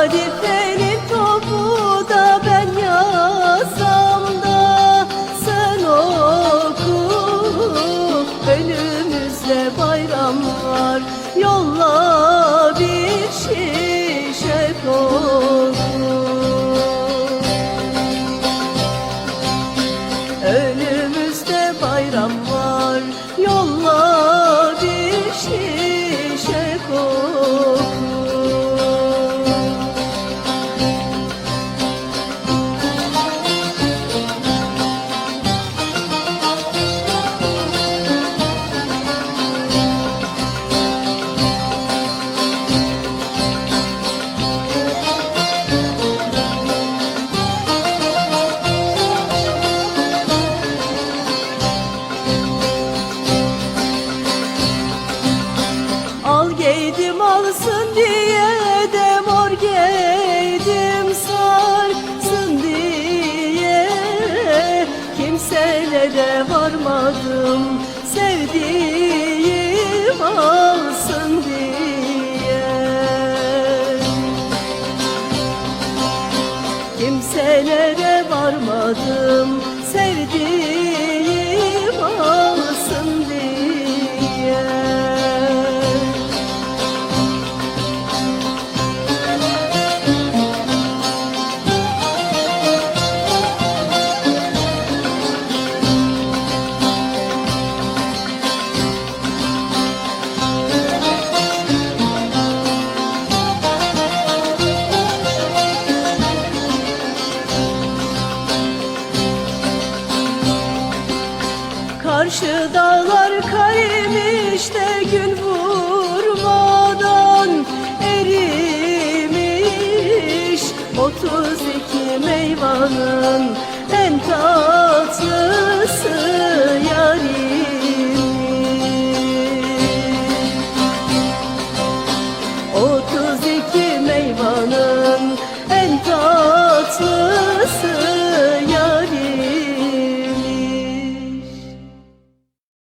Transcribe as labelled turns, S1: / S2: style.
S1: 我的最 alsın diye de mor giydim sarsın diye. Kimselere varmadım sevdiğim alsın diye. Kimselere varmadım sevdiğim Karşı dağlar karimiş de gün vurmadan. Erimiş Otuz iki meyvanın en tatlısı yarim Otuz iki meyvanın en